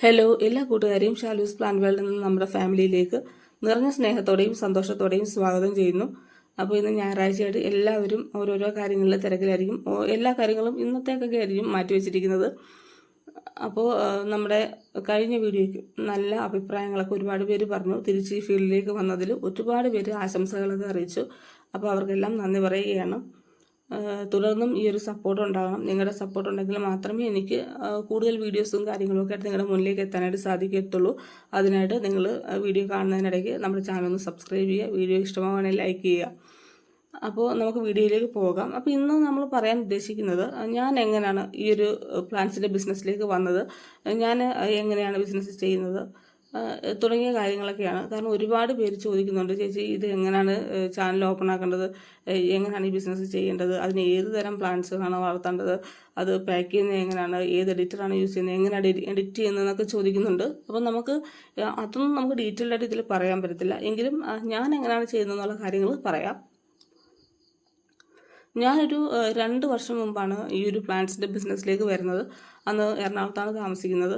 Hello എല്ലാ കൂട്ടുകാരെയും Shalu's plan വേൾഡിൽ നിന്ന് നമ്മുടെ ഫാമിലിയിലേക്ക് നിറഞ്ഞ സ്നേഹത്തോടെയും സന്തോഷത്തോടെയും സ്വാഗതം ചെയ്യുന്നു. അപ്പോൾ ഇന്ന് ഞായറാഴ്ചയായിട്ട് എല്ലാവരും ഓരോരോ കാര്യങ്ങളിലെ തിരക്കിലായിരിക്കും. എല്ലാ കാര്യങ്ങളും ഇന്നത്തേക്കൊക്കെ ആയിരിക്കും മാറ്റി വെച്ചിരിക്കുന്നത്. അപ്പോൾ നമ്മുടെ കഴിഞ്ഞ വീഡിയോയ്ക്ക് നല്ല അഭിപ്രായങ്ങളൊക്കെ ഒരുപാട് പേര് പറഞ്ഞു. തിരിച്ച് ഈ ഫീൽഡിലേക്ക് വന്നതിൽ ഒരുപാട് പേര് ആശംസകളൊക്കെ അറിയിച്ചു. അപ്പോൾ അവർക്കെല്ലാം നന്ദി പറയുകയാണ്. തുടർന്നും ഈ ഒരു സപ്പോർട്ട് ഉണ്ടാകണം നിങ്ങളുടെ സപ്പോർട്ട് ഉണ്ടെങ്കിൽ മാത്രമേ എനിക്ക് കൂടുതൽ വീഡിയോസും കാര്യങ്ങളും ഒക്കെ ആയിട്ട് നിങ്ങളുടെ മുന്നിലേക്ക് എത്താനായിട്ട് സാധിക്കത്തുള്ളൂ. അതിനായിട്ട് നിങ്ങൾ വീഡിയോ കാണുന്നതിനിടയ്ക്ക് നമ്മുടെ ചാനൽ ഒന്ന് സബ്സ്ക്രൈബ് ചെയ്യുക. വീഡിയോ ഇഷ്ടമാവുകയാണെങ്കിൽ ലൈക്ക് ചെയ്യുക. അപ്പോൾ നമുക്ക് വീഡിയോയിലേക്ക് പോകാം. അപ്പോൾ ഇന്ന് നമ്മൾ പറയാൻ ഉദ്ദേശിക്കുന്നത് ഞാൻ എങ്ങനെയാണ് ഈ ഒരു പ്ലാൻസിന്റെ ബിസിനസ്സിലേക്ക് വന്നത്? ഞാൻ എങ്ങനെയാണ് ബിസിനസ് ചെയ്യുന്നത്? തുടങ്ങിയ കാര്യങ്ങളൊക്കെയാണ്. കാരണം ഒരുപാട് പേര് ചോദിക്കുന്നുണ്ട് ചേച്ചി ഇത് എങ്ങനെയാണ് ചാനൽ ഓപ്പൺ ആക്കേണ്ടത്? എങ്ങനെയാണ് ഈ ബിസിനസ് ചെയ്യേണ്ടത്? അതിന് ഏത് തരം ആണ് വളർത്തേണ്ടത്? അത് പാക്ക് ചെയ്യുന്നത് എങ്ങനെയാണ് ഏത് എഡിറ്ററാണ് യൂസ് ചെയ്യുന്നത്? എങ്ങനെയാണ് എഡിറ്റ് ചെയ്യുന്നതെന്നൊക്കെ ചോദിക്കുന്നുണ്ട്. അപ്പം നമുക്ക് അതൊന്നും നമുക്ക് ഡീറ്റെയിൽ ആയിട്ട് ഇതിൽ പറയാൻ പറ്റത്തില്ല. എങ്കിലും ഞാൻ എങ്ങനെയാണ് ചെയ്യുന്നതെന്നുള്ള കാര്യങ്ങൾ പറയാം. ഞാനൊരു രണ്ട് വർഷം മുമ്പാണ് ഈ ഒരു പ്ലാന്റ്സിന്റെ ബിസിനസ്സിലേക്ക് വരുന്നത്. അന്ന് എറണാകുളത്താണ് താമസിക്കുന്നത്.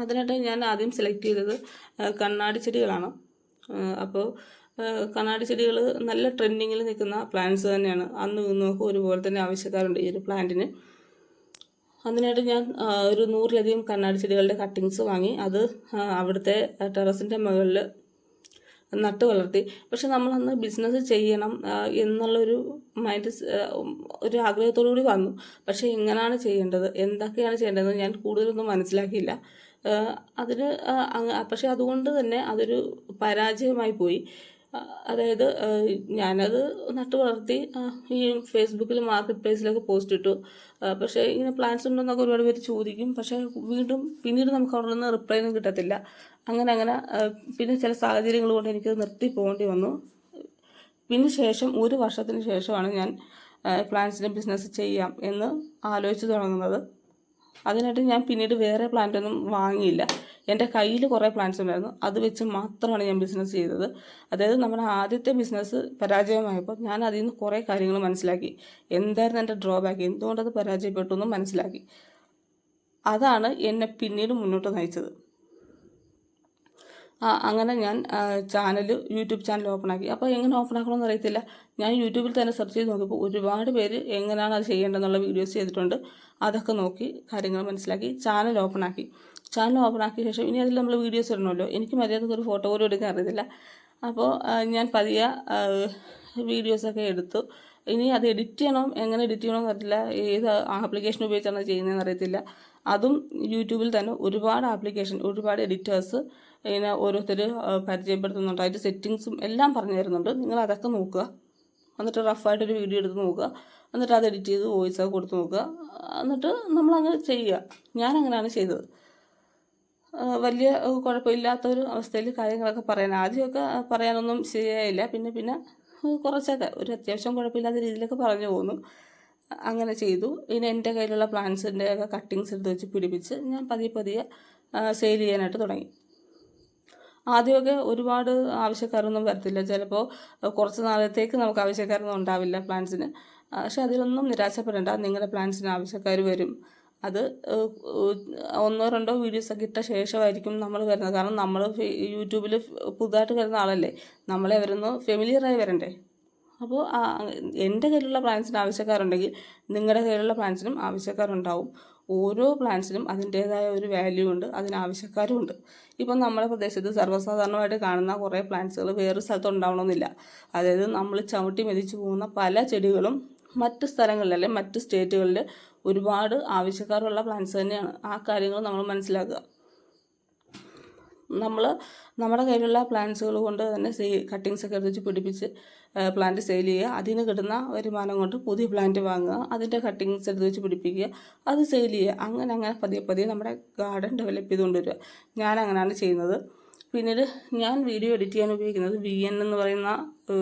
അതിനായിട്ട് ഞാൻ ആദ്യം സെലക്ട് ചെയ്തത് കണ്ണാടി ചെടികളാണ്. അപ്പോൾ കണ്ണാടി ചെടികൾ നല്ല ട്രെൻഡിങ്ങിൽ നിൽക്കുന്ന പ്ലാന്റ്സ് തന്നെയാണ്. അന്ന് നോക്കും ഒരുപോലെ തന്നെ ആവശ്യക്കാരുണ്ട് ഈ ഒരു പ്ലാന്റിന് അതിനായിട്ട് ഞാൻ ഒരു നൂറിലധികം കണ്ണാടി ചെടികളുടെ കട്ടിങ്സ് വാങ്ങി. അത് അവിടുത്തെ ടെറസിന്റെ മുകളിൽ നട്ട് വളർത്തി. പക്ഷെ നമ്മളന്ന് ബിസിനസ് ചെയ്യണം എന്നുള്ളൊരു മൈൻഡ് ഒരു ആഗ്രഹത്തോടു കൂടി വന്നു. പക്ഷേ എങ്ങനെയാണ് ചെയ്യേണ്ടത്? എന്തൊക്കെയാണ് ചെയ്യേണ്ടതെന്ന് ഞാൻ കൂടുതലൊന്നും മനസ്സിലാക്കിയില്ല. അതിന് പക്ഷെ അതുകൊണ്ട് തന്നെ അതൊരു പരാജയമായി പോയി. അതായത് ഞാനത് നട്ടു വളർത്തി ഈ ഫേസ്ബുക്കിൽ മാർക്കറ്റ് പ്ലേസിലൊക്കെ പോസ്റ്റ് ഇട്ടു. പക്ഷേ ഇങ്ങനെ പ്ലാൻസ് ഉണ്ടെന്നൊക്കെ ഒരുപാട് പേര് ചോദിക്കും. പക്ഷേ വീണ്ടും പിന്നീട് നമുക്ക് അവിടെ നിന്ന് റിപ്ലൈ ഒന്നും കിട്ടത്തില്ല. അങ്ങനെ അങ്ങനെ പിന്നെ ചില സാഹചര്യങ്ങൾ കൊണ്ട് എനിക്ക് നിർത്തി പോകേണ്ടി വന്നു. പിന്നെ ശേഷം ഒരു വർഷത്തിന് ശേഷമാണ് ഞാൻ പ്ലാൻസിന്റെ ബിസിനസ് ചെയ്യാം എന്ന് ആലോചിച്ച് തുടങ്ങുന്നത്. അതിനായിട്ട് ഞാൻ പിന്നീട് വേറെ പ്ലാന്റ് ഒന്നും വാങ്ങിയില്ല. എന്റെ കയ്യിൽ കുറേ പ്ലാന്റ്സ് ഉണ്ടായിരുന്നു. അത് വെച്ച് മാത്രമാണ് ഞാൻ ബിസിനസ് ചെയ്തത്. അതായത് നമ്മുടെ ആദ്യത്തെ ബിസിനസ് പരാജയമായപ്പോൾ ഞാൻ അതിൽ നിന്ന് കുറേ കാര്യങ്ങൾ മനസ്സിലാക്കി. എന്തായിരുന്നു എന്റെ ഡ്രോബാക്ക് എന്തുകൊണ്ടത് പരാജയപ്പെട്ടു എന്നും മനസ്സിലാക്കി. അതാണ് എന്നെ പിന്നീട് മുന്നോട്ട് നയിച്ചത്. അങ്ങനെ ഞാൻ ചാനൽ യൂട്യൂബ് ചാനൽ ഓപ്പൺ ആക്കി. അപ്പോൾ എങ്ങനെ ഓപ്പൺ ആക്കണമെന്ന് അറിയത്തില്ല. ഞാൻ യൂട്യൂബിൽ തന്നെ സെർച്ച് ചെയ്ത് നോക്കിയപ്പോൾ ഒരുപാട് പേര് എങ്ങനെയാണ് അത് ചെയ്യേണ്ടതെന്നുള്ള വീഡിയോസ് ചെയ്തിട്ടുണ്ട്. അതൊക്കെ നോക്കി കാര്യങ്ങൾ മനസ്സിലാക്കി ചാനൽ ഓപ്പൺ ആക്കി. ചാനൽ ഓപ്പൺ ആക്കിയ ശേഷം ഇനി അതിൽ നമ്മൾ വീഡിയോസ് ഇടണമല്ലോ. എനിക്ക് മര്യാദയ്ക്ക് ഒരു ഫോട്ടോ പോലും എടുക്കാൻ അറിയത്തില്ല. അപ്പോൾ ഞാൻ പതിയ വീഡിയോസൊക്കെ എടുത്തു. ഇനി അത് എഡിറ്റ് ചെയ്യണം എങ്ങനെ എഡിറ്റ് ചെയ്യണമെന്ന് അറിയില്ല ഏത് ആപ്ലിക്കേഷൻ ഉപയോഗിച്ചാണ് ചെയ്യുന്നതെന്ന് അറിയത്തില്ല. അതും യൂട്യൂബിൽ തന്നെ ഒരുപാട് ആപ്ലിക്കേഷൻ ഒരുപാട് എഡിറ്റേഴ്സ് ഇങ്ങനെ ഓരോരുത്തർ പരിചയപ്പെടുത്തുന്നുണ്ട്. അതിന്റെ സെറ്റിങ്സും എല്ലാം പറഞ്ഞു തരുന്നുണ്ട്. നിങ്ങൾ അതൊക്കെ നോക്കുക. എന്നിട്ട് റഫായിട്ടൊരു വീഡിയോ എടുത്ത് നോക്കുക. എന്നിട്ട് അത് എഡിറ്റ് ചെയ്ത് വോയിസ് ഒക്കെ കൊടുത്ത് നോക്കുക. എന്നിട്ട് നമ്മളങ്ങ് ചെയ്യുക. ഞാൻ അങ്ങനെയാണ് ചെയ്തത് വലിയ കുഴപ്പമില്ലാത്തൊരു അവസ്ഥയിൽ കാര്യങ്ങളൊക്കെ പറയാൻ ആദ്യമൊക്കെ പറയാനൊന്നും ശരിയായില്ല. പിന്നെ പിന്നെ കുറച്ചൊക്കെ ഒരു അത്യാവശ്യം കുഴപ്പമില്ലാത്ത രീതിയിലൊക്കെ പറഞ്ഞു പോകുന്നു അങ്ങനെ ചെയ്തു. ഇനി എന്റെ കയ്യിലുള്ള പ്ലാന്റ്സിന്റെ ഒക്കെ കട്ടിങ്സ് എടുത്ത് വെച്ച് പിടിപ്പിച്ച് ഞാൻ പതിയെ പതിയെ സെയിൽ ചെയ്യാനായിട്ട് തുടങ്ങി. ആദ്യമൊക്കെ ഒരുപാട് ആവശ്യക്കാരൊന്നും വരത്തില്ല. ചിലപ്പോൾ കുറച്ച് നാളത്തേക്ക് നമുക്ക് ആവശ്യക്കാരൊന്നും ഉണ്ടാവില്ല പ്ലാന്റ്സിന് പക്ഷെ അതിലൊന്നും നിരാശപ്പെടേണ്ട. നിങ്ങളുടെ പ്ലാന്റ്സിന് ആവശ്യക്കാർ വരും. അത് ഒന്നോ രണ്ടോ വീഡിയോസൊക്കെ ഇട്ട ശേഷമായിരിക്കും നമ്മൾ വരുന്നത്. കാരണം നമ്മൾ യൂട്യൂബിൽ പുതുതായിട്ട് വരുന്ന ആളല്ലേ. നമ്മളെ അവരൊന്ന് ഫെമിലിയറായി വരണ്ടേ. അപ്പോൾ എന്റെ കയ്യിലുള്ള പ്ലാൻസിന് ആവശ്യക്കാരുണ്ടെങ്കിൽ നിങ്ങളുടെ കയ്യിലുള്ള പ്ലാൻസിനും ആവശ്യക്കാരുണ്ടാവും. ഓരോ പ്ലാന്റ്സിനും അതിന്റേതായ ഒരു വാല്യൂ ഉണ്ട് അതിനാവശ്യക്കാരും ഉണ്ട്. ഇപ്പം നമ്മുടെ പ്രദേശത്ത് സർവസാധാരണമായിട്ട് കാണുന്ന കുറേ പ്ലാന്റ്സുകൾ വേറെ സ്ഥലത്ത് ഉണ്ടാവണമെന്നില്ല. അതായത് നമ്മൾ ചവിട്ടി മെതിച്ചു പോകുന്ന പല ചെടികളും മറ്റ് സ്ഥലങ്ങളിൽ അല്ലെങ്കിൽ മറ്റ് സ്റ്റേറ്റുകളിൽ ഒരുപാട് ആവശ്യക്കാരുള്ള പ്ലാന്റ്സ് തന്നെയാണ്. ആ കാര്യങ്ങൾ നമ്മൾ മനസ്സിലാക്കുക. നമ്മൾ നമ്മുടെ കയ്യിലുള്ള പ്ലാന്റ്സുകൾ കൊണ്ട് തന്നെ കട്ടിങ്സ് ഒക്കെ എടുത്ത് പിടിപ്പിച്ച് പ്ലാന്റ് സെയിൽ ചെയ്യുക. അതിന് കിട്ടുന്ന വരുമാനം കൊണ്ട് പുതിയ പ്ലാന്റ് വാങ്ങുക. അതിന്റെ കട്ടിങ്സ് എടുത്ത് വെച്ച് പിടിപ്പിക്കുക. അത് സെയിൽ ചെയ്യുക. അങ്ങനെ അങ്ങനെ പതിയെ പതിയെ നമ്മുടെ ഗാർഡൻ ഡെവലപ്പ് ചെയ്തുകൊണ്ട് വരിക. ഞാൻ അങ്ങനെയാണ് ചെയ്യുന്നത്. പിന്നീട് ഞാൻ വീഡിയോ എഡിറ്റ് ചെയ്യാൻ ഉപയോഗിക്കുന്നത് വി എൻ എന്ന് പറയുന്ന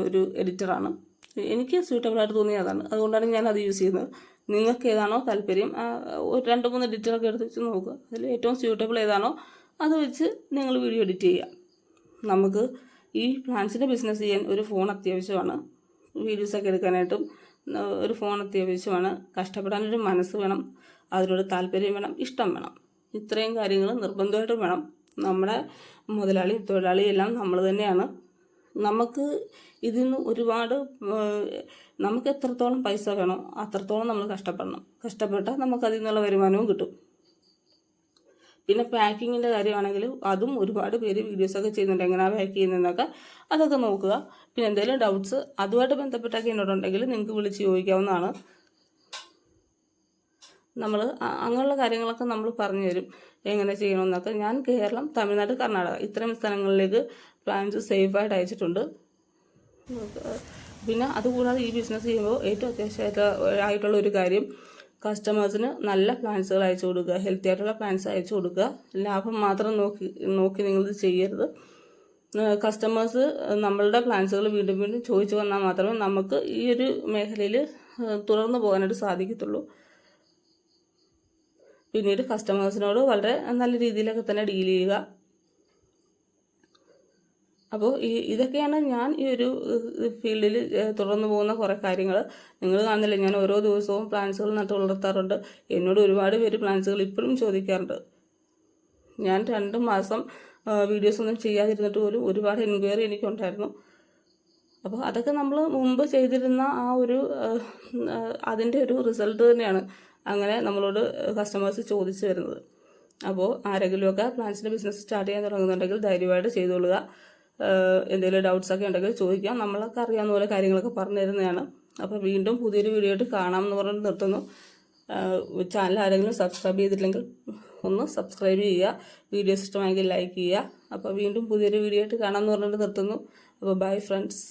ഒരു എഡിറ്ററാണ് എനിക്ക് സ്യൂട്ടബിളായിട്ട് തോന്നിയ അതാണ്. അതുകൊണ്ടാണ് ഞാൻ അത് യൂസ് ചെയ്യുന്നത്. നിങ്ങൾക്ക് ഏതാണോ താല്പര്യം ഒരു രണ്ട് മൂന്ന് എഡിറ്ററൊക്കെ എടുത്ത് വെച്ച് നോക്കുക. അതിൽ ഏറ്റവും സ്യൂട്ടബിൾ ഏതാണോ അത് വെച്ച് നിങ്ങൾ വീഡിയോ എഡിറ്റ് ചെയ്യാം നമുക്ക് ഈ പ്ലാൻസിന്റെ ബിസിനസ് ചെയ്യാൻ ഒരു ഫോൺ അത്യാവശ്യമാണ്. വീഡിയോസൊക്കെ എടുക്കാനായിട്ടും ഒരു ഫോൺ അത്യാവശ്യമാണ്. കഷ്ടപ്പെടാനൊരു മനസ്സ് വേണം. അതിനോട് താല്പര്യം വേണം. ഇഷ്ടം വേണം. ഇത്രയും കാര്യങ്ങൾ നിർബന്ധമായിട്ടും വേണം. നമ്മുടെ മുതലാളി തൊഴിലാളി എല്ലാം നമ്മൾ തന്നെയാണ്. നമുക്ക് ഇതിൽ നിന്ന് ഒരുപാട് നമുക്ക് എത്രത്തോളം പൈസ വേണോ അത്രത്തോളം നമ്മൾ കഷ്ടപ്പെടണം. കഷ്ടപ്പെട്ടാൽ നമുക്കതിൽ നിന്നുള്ള വരുമാനവും കിട്ടും. പിന്നെ പാക്കിങ്ങിന്റെ കാര്യമാണെങ്കിൽ അതും ഒരുപാട് പേര് വീഡിയോസൊക്കെ ചെയ്യുന്നുണ്ട്. എങ്ങനെയാണ് പാക്ക് ചെയ്യുന്നതെന്നൊക്കെ അതൊക്കെ നോക്കുക. പിന്നെ എന്തെങ്കിലും ഡൗട്ട്സ് അതുമായിട്ട് ബന്ധപ്പെട്ടൊക്കെ എന്നോടുണ്ടെങ്കിൽ നിങ്ങൾക്ക് വിളിച്ച് ചോദിക്കാവുന്നതാണ്. നമ്മൾ അങ്ങനെയുള്ള കാര്യങ്ങളൊക്കെ നമ്മൾ പറഞ്ഞു തരും. എങ്ങനെ ചെയ്യണമെന്നൊക്കെ. ഞാൻ കേരളം തമിഴ്നാട് കർണാടക ഇത്തരം സ്ഥലങ്ങളിലേക്ക് പ്ലാൻസ് സേഫായിട്ട് അയച്ചിട്ടുണ്ട്. പിന്നെ അതുകൂടാതെ ഈ ബിസിനസ് ചെയ്യുമ്പോൾ ഏറ്റവും അത്യാവശ്യമായിട്ട് ആയിട്ടുള്ള ഒരു കാര്യം കസ്റ്റമേഴ്സിന് നല്ല പ്ലാൻസുകൾ അയച്ചു കൊടുക്കുക ഹെൽത്തി ആയിട്ടുള്ള പ്ലാൻസ് അയച്ചു കൊടുക്കുക. ലാഭം മാത്രം നോക്കി നോക്കി നിങ്ങളിത് ചെയ്യരുത്. കസ്റ്റമേഴ്സ് നമ്മളുടെ പ്ലാൻസുകൾ വീണ്ടും വീണ്ടും ചോദിച്ചു വന്നാൽ മാത്രമേ നമുക്ക് ഈ ഒരു മേഖലയിൽ തുടർന്ന് പോകാനായിട്ട് സാധിക്കത്തുള്ളൂ. പിന്നീട് കസ്റ്റമേഴ്സിനോട് വളരെ നല്ല രീതിയിലൊക്കെ തന്നെ ഡീൽ ചെയ്യുക. അപ്പോൾ ഈ ഇതൊക്കെയാണ് ഞാൻ ഈ ഒരു ഫീൽഡിൽ തുടർന്ന് പോകുന്ന കുറേ കാര്യങ്ങൾ നിങ്ങൾ കാണുന്നില്ല? ഞാൻ ഓരോ ദിവസവും പ്ലാൻസുകൾ നട്ട് വളർത്താറുണ്ട്. എന്നോട് ഒരുപാട് പേര് പ്ലാൻസുകൾ ഇപ്പോഴും ചോദിക്കാറുണ്ട്. ഞാൻ രണ്ട് മാസം വീഡിയോസ് ഒന്നും ചെയ്യാതിരുന്നിട്ട് പോലും ഒരുപാട് എൻക്വയറി എനിക്കുണ്ടായിരുന്നു. അപ്പോൾ അതൊക്കെ നമ്മൾ മുമ്പ് ചെയ്തിരുന്ന ആ ഒരു അതിന്റെ ഒരു റിസൾട്ട് തന്നെയാണ് അങ്ങനെ നമ്മളോട് കസ്റ്റമേഴ്സ് ചോദിച്ചു വരുന്നത്. അപ്പോൾ ആരെങ്കിലുമൊക്കെ പ്ലാൻസിന്റെ ബിസിനസ് സ്റ്റാർട്ട് ചെയ്യാൻ തുടങ്ങുന്നുണ്ടെങ്കിൽ ധൈര്യമായിട്ട് ഏഹ് എന്തെങ്കിലും ഡൗട്ട്സ് ഒക്കെ ഉണ്ടെങ്കിൽ ചോദിക്കാം. നമ്മളൊക്കെ അറിയാവുന്ന പോലെ കാര്യങ്ങളൊക്കെ പറഞ്ഞു തരുന്നതാണ്. അപ്പോൾ വീണ്ടും പുതിയൊരു വീഡിയോ ആയിട്ട് കാണാം എന്ന് പറഞ്ഞിട്ട് നിർത്തുന്നു. ചാനൽ ആരെങ്കിലും സബ്സ്ക്രൈബ് ചെയ്തിട്ടില്ലെങ്കിൽ ഒന്ന് സബ്സ്ക്രൈബ് ചെയ്യുക. വീഡിയോസ് ഇഷ്ടമായെങ്കിൽ ലൈക്ക് ചെയ്യുക. അപ്പോൾ വീണ്ടും പുതിയൊരു വീഡിയോ ആയിട്ട് കാണാമെന്ന് പറഞ്ഞിട്ട് നിർത്തുന്നു. അപ്പോൾ ബൈ ഫ്രണ്ട്സ്